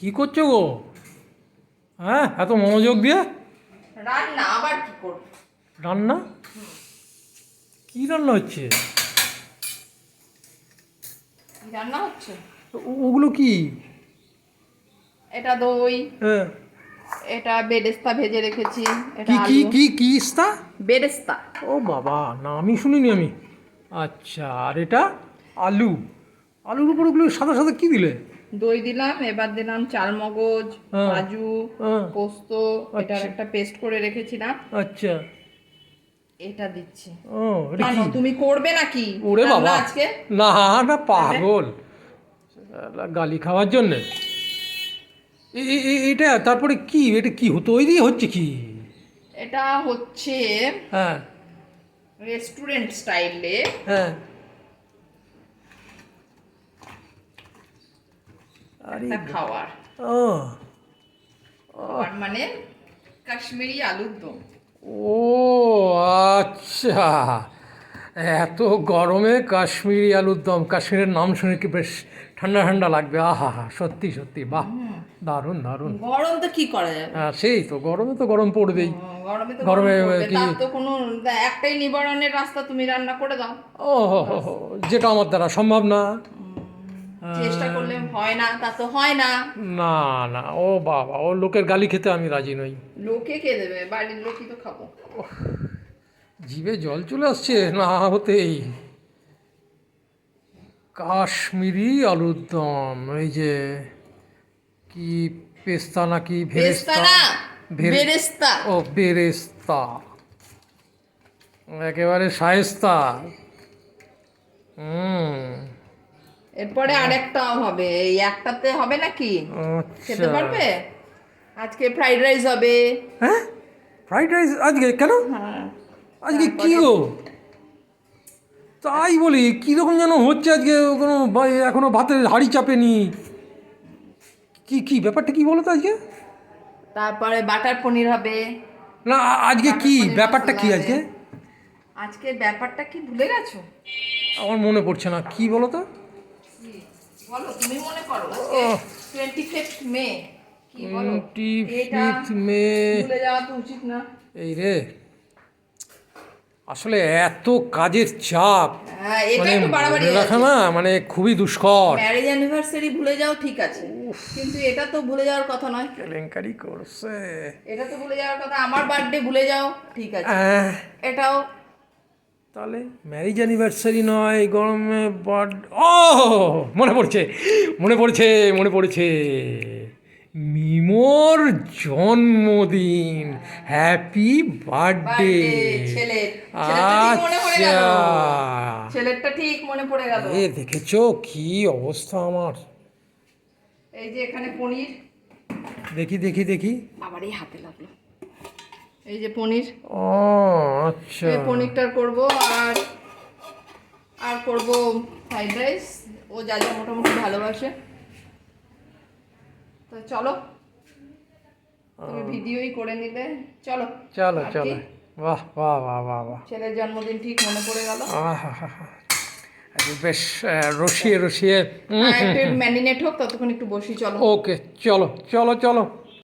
কি করছ গো? হ্যাঁ এত মনোযোগ দিয়ে? রান্না আবার কি করব? রান্না? কি রান্না হচ্ছে? রান্না হচ্ছে? ওগুলো কি? এটা দই হ্যাঁ। এটা বেরেস্তা ভেজে রেখেছি এটা কি কি কি কি ইস্তা? বেরেস্তা। ও বাবা না আমি শুনিনি আমি। আচ্ছা আর এটা আলু। আলুর উপর ওগুলো সাদা সাদা কি দিলে? দই দিলাম এবার দিলাম চালমগজ হ্যাঁ। কাজু হ্যাঁ। পোস্ত এটার আচ্ছা। একটা পেস্ট করে রেখেছিলাম। আচ্ছা। এটা দিচ্ছি। ও তুমি করবে নাকি? ওরে বাবা। আজকে? না না পাগল। গালি খাওয়ার জন্যে। এটা তারপরে কি? এটা কি তৈরি হচ্ছে কি? এটা হচ্ছে হ্যাঁ। রেস্টুরেন্ট স্টাইলে হ্যাঁ। একটা খাবার ও। খাবার মানে কাশ্মীরি আলুর দম। ও আচ্ছা। এত গরমে কাশ্মীরি আলুর দম। কাশ্মীরের নাম শুনে কি বেশ ঠান্ডা ঠান্ডা লাগবে। আহা হা সত্যি সত্যি। বাহ দারুণ দারুণ। গরম তো কি করা যাবে? হ্যাঁ সেই তো গরমে তো গরম পড়বেই। গরমে তো গরমে গরমে কি- তো কোনো একটাই নিবারণের রাস্তা তুমি রান্না করে দাও। ও যেটা আমার দ্বারা সম্ভব না। চেষ্টা করলে হয় না তা তো হয় না। না না ও বাবা ও লোকের গালি খেতে আমি রাজি নই। লোকে কে দেবে? বাড়ির লোকই তো খাব। জিভে জল চলে আসছে? না হতেই। কাশ্মীরি আলুর দম এই যে কি পেস্তা নাকি ভেরেস্তা? না ভেরে- বেরেস্তা। ও বেরেস্তা। একেবারে শায়েস্তা। হুম। এরপরে আরেকটাও হবে এই একটাতে হবে নাকি খেতে আচ্ছা। পারবে? আজকে ফ্রাইড রাইস হবে। হ্যাঁ? ফ্রাইড রাইস আজকে? কেন? হ্যাঁ। আজকে কি গো? তাই বলি কীরকম যেন হচ্ছে আজকে কোনো এখনও ভাতের হাড়ি চাপেনি। কি কি ব্যাপারটা কি বলো তো আজকে? তারপরে বাটার পনির হবে। না আজকে কি? ব্যাপারটা কি আজকে? আজকে ব্যাপারটা কি ভুলে গেছো? আমার মনে পড়ছে না। কি বলো তো? বলো তুমি মনে করো। Twenty fifth May twenty fifth May ভুলে যাওয়া তো উচিত না। এই রে। আসলে এত কাজের চাপ। হ্যাঁ মানে রাখা না? মানে খুবই দুষ্কর। ম্যারেজ অ্যানিভার্সারি ভুলে যাও ঠিক আছে। কিন্তু এটা তো ভুলে যাওয়ার কথা নয়। কেলেঙ্কারি করছে। এটা তো ভুলে যাওয়ার কথা। আমার বার্থডে ভুলে যাও ঠিক আছে। এটাও তাহলে ম্যারিজ অ্যানিভার্সারি নয় গরমে বার্থ ও মনে পড়ছে মনে পড়ছে মনে পড়েছে। মিমোর জন্মদিন। Happy birthday. আচ্ছা। ছেলেরটা ঠিক মনে পড়ে গেল। এ দেখেছ কি অবস্থা আমার? এই যে এখানে পনির। দেখি দেখি দেখি। আবার এই হাতে লাগল। এই যে পনির। ও আচ্ছা। এই পনিরটার করব আর আর করব ফ্রাইড রাইস। ও যা যা মোটামুটি ভালোবাসে। তো চলো তুমি ভিডিওই করে নিলে চলো চলো চলো। বাহ বাহ বাহ বাহ বাহ। ছেলের জন্মদিন ঠিক মনে পড়ে গেল। আহা বেশ রসিয়ে রসিয়ে ম্যারিনেট হোক ততক্ষণ একটু বসি চলো। ওকে চলো চলো চলো।